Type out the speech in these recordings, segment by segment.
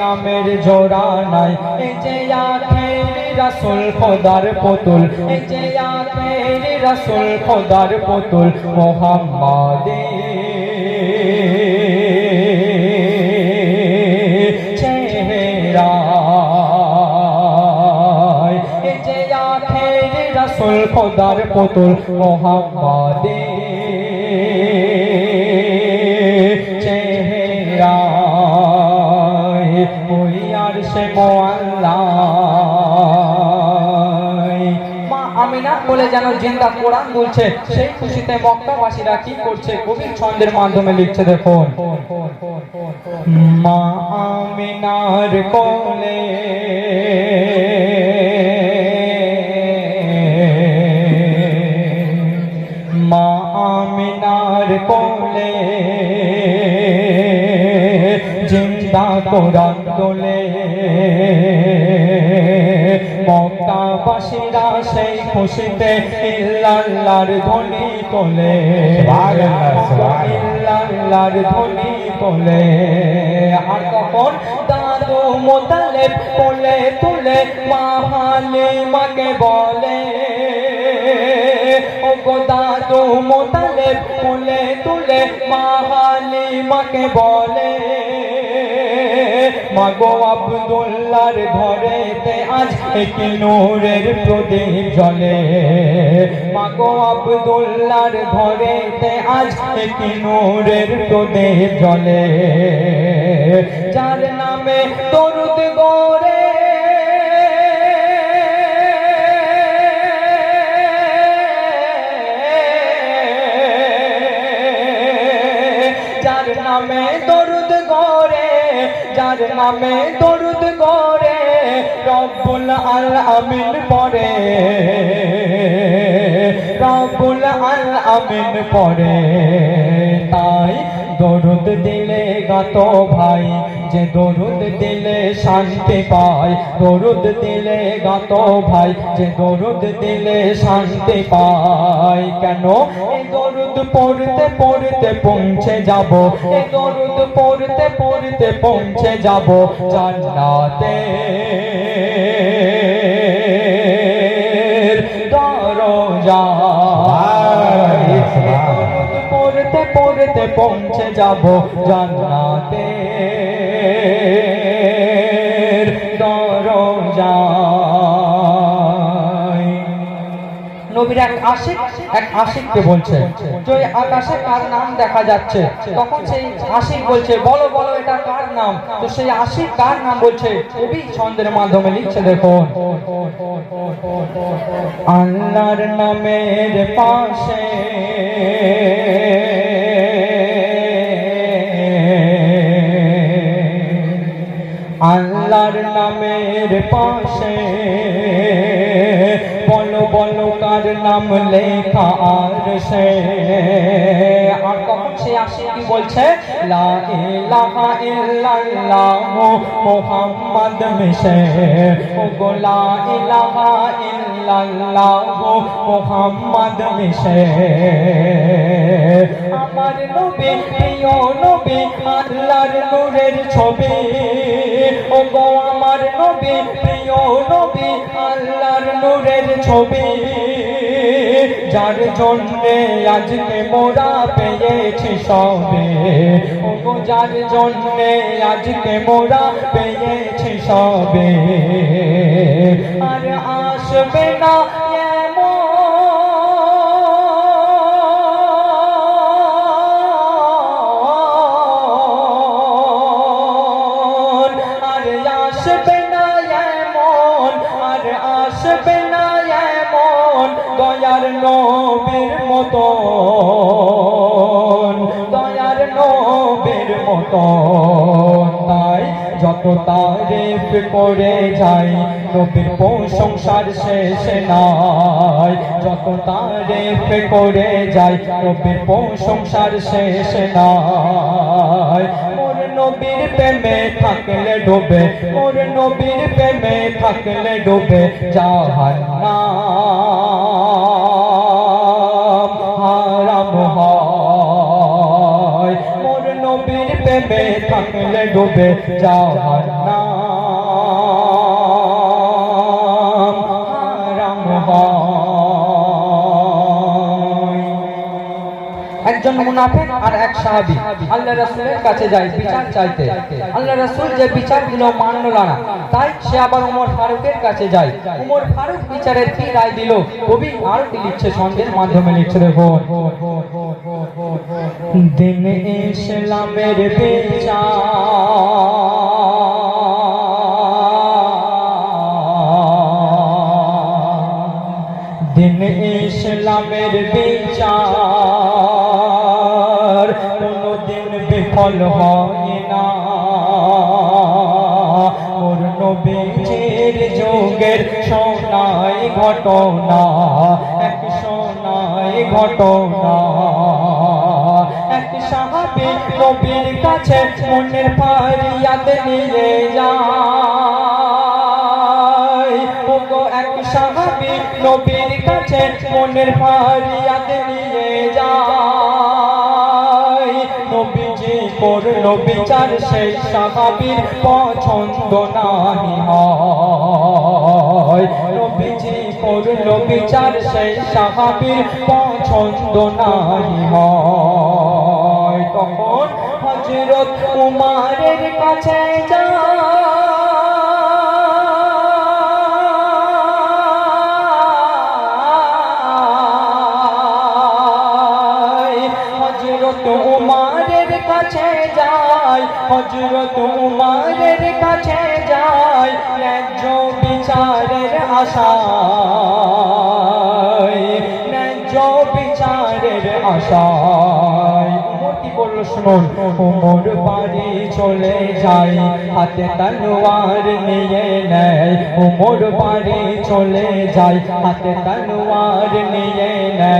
নামের জোড়া নাই। এই রাসুল খোদার পুতুল। এই রাসুল খোদার পুতুল। মোহাম্মদ। রাসুল খোদার পুতুল মোহাম্মদ। সে বলে যেন জিন্দা কোরআন বলছে, সেই খুশিতে মক্কাবাসীরা কি করছে কবির ছন্দের মাধ্যমে লিখছে, দেখুন। মা আমিনার কোলে জিন্দা কোরআন তোলে মক্কাবাসীরা সেই খুশিতে ইল্লাল্লাহর ধ্বনি তোলে। ইল্লাল্লাহর ধ্বনি তোলে। আর তখন দাদু মোতালেব কোলে তুলে মা হালিমাকে বলে ও দাদু মোতালেব কোলে তুলে মা হালিমাকে বলে। মাগো আব্দুল্লাহর ঘরেতে আজ একটি নূরের প্রদীপ জ্বলে। মাগো আব্দুল্লাহর ঘরেতে আজ একটি নূরের প্রদীপ জ্বলে। যার নামে দরুদ গড়ে। যার নামে নামে দরুদ গড়ে রব্বুল আল আমিন পড়ে। রব্বুল আল আমিন পড়ে। তাই দরুদ দিলে গাত ভাই, যে দরুদ দিলে শান্তি পায়। দরুদ দিলে গাত ভাই, যে দরুদ দিলে শান্তি পায়। কেন দরুদ পড়তে পড়তে পৌঁছে যাব। এই দরুদ পড়তে পড়তে পৌঁছে যাব। জান্নাতে দরজা। পড়তে পড়তে পৌঁছে যাব। জান্নাতে দরজায়। নবীর এক আশিক এক আশিককে বলছে যে ওই আকাশে কার নাম দেখা যাচ্ছে, তখন সেই আশিক বলছে, বলো বলো, এটা কার নাম? তো সেই আশিক কার নাম বলছে? কবি ছন্দের মাধ্যমে লিখছে, দেখুন। আল্লাহর নামের পাশে আল্লাহর নামের পাশে নাম লেখা আর সে আর কখন সে আসে, কি বলছে? লা ইলাহা ইল্লাল্লাহ মুহাম্মদ মিশে। ও গো লা ইলাহা ইল্লাল্লাহ মুহাম্মদ মিশে। আমার নবী, প্রিয় নবী, আল্লাহর নূরের ছবি। ও গো আমার নবী, প্রিয় নবী, আল্লাহর নূরের ছবি। যার জন্যে আজকে মোরা পেয়েছি সবে। ও যার জন্যে আজকে মোরা পেয়েছি সবে। আর আসবে না আসবে না এমন। আর আসবে না এমন দয়ার নবীর মতন, দয়ার নবীর মতন। তাই যত তারিফ করে যাই, নবীর প্রশংসার শেষ নাই। যত তারিফ করে যাই, নবীর প্রশংসার শেষ নাই। নবীর প্রেমে থাকলে ডোবে মোর নবীর প্রেমে থাকলে ডোবে জাহান্নাম হারাম হয়। মোর নবীর প্রেমে থাকলে ডুবে জাহান্নাম একজন মুনাফিক আর এক সাহাবী। আল্লাহ রাসূলের কাছে যায়, বিচার চাইতে। আল্লাহ রাসূল যে বিচারগুলো মানল না, তাই সে আবার ওমর ফারুকের কাছে যায়। ওমর ফারুক বিচারের কি রায় দিল? কবি আর লিখছে ছন্দের মাধ্যমে লিখছে, দেখো। দিন ইসলামের বিচার। দিন ইসলামের বিচার। বিফল হয় না ওর নবীজির যুগের সোনাই ঘটনা, এক সোনাই ঘটনা। এক সাহাবি নবীর কাছে মনের ফারিয়াদ নিয়ে ওগো এক সাহাবি নবীর কাছে মনের ফারিয়াদ নিয়ে যায়। করল বিচার সেই সাহাবির পছন্দ নাহি হয় করল বিচার সেই সাহাবির পছন্দ নাহি হয়। তখন হজরত উমারের কাছে যায় যায় হজরত উমারের কাছে যায়, ন্যায্য বিচারের আশায়, ন্যায্য বিচারের আশায়। করল শুনুন? উমর বাড়ি চলে যায়, হাতে তলোয়ার নিয়ে নেয়। উমর বাড়ি চলে যায়, হাতে তলোয়ার নিয়ে নেয়।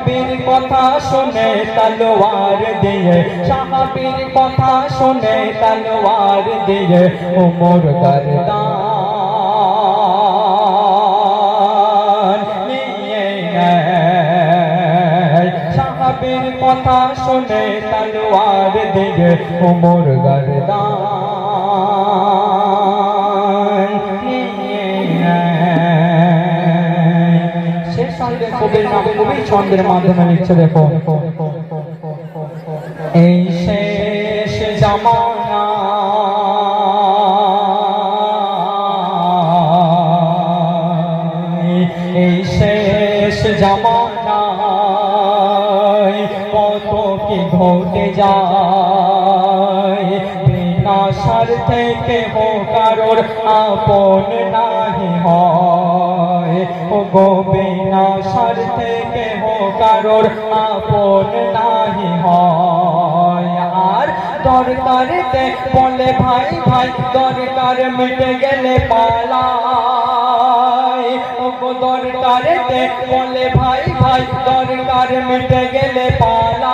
সাহাবীর কথা শুনে তলোয়ার দিয়ে, সাহাবীর কথা শুনে তলোয়ার দিয়ে উমর গরদান নিয়ে সাহাবীর কথা শুনে তলোয়ার দিয়ে উমর গরদান কবির নাম ছন্দের মাধ্যমে লিখছে দেখো। এই শেষ জামানা কি ঘটে কেহ কারোর আপন নাহি হয়। ও গো বিনা স্বার্থে কেহ কারোর আপন নাহি হয়। আর দরকারেতে বলে, ভাই ভাই, দরকার মিটে গেলে গো দরকারেতে বলে, ভাই ভাই, দরকার মিটে গেলে পালাই।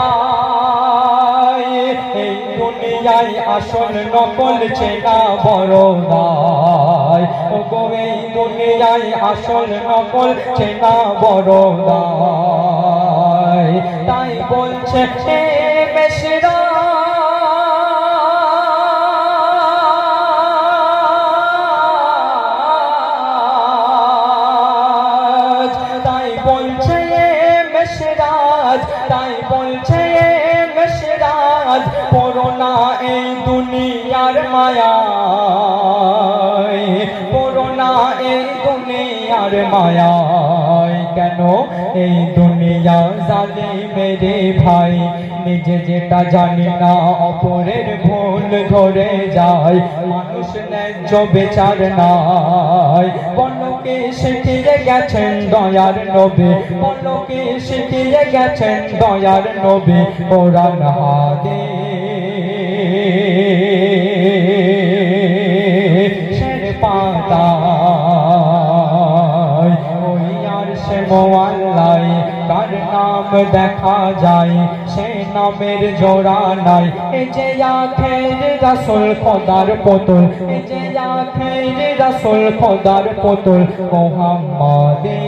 এই দুনিয়ায় আসল নকল চেনা বড় ও গো এই দুনিয়ায় আসল নকল চেনা বড় তাই বলছে মেশরা মেশরাজ তাই বলছে মেশরাজ করোনা এই দুনিয়ার মায়া। মায়ায়, কেন এই দুনিয়া জানে মেরে ভাই? নিজে যেটা জানি না, অপরের ভুল ধরে যায়। মানুষ ন্যায্য বেচার নাই। বলকে শিখিয়ে গেছেন দয়ার নবী। বলকে শিখিয়ে গেছেন দয়ার নবী। কোরআন হাদিসের মোয়াল্লাই কার নাম দেখা যায়, সে নামের জোড়া নাই। এ যে আখের রাসুল, খোদার পুতুল। এ যে আখের রাসুল, খোদার পুতুল। মোহাম্মদের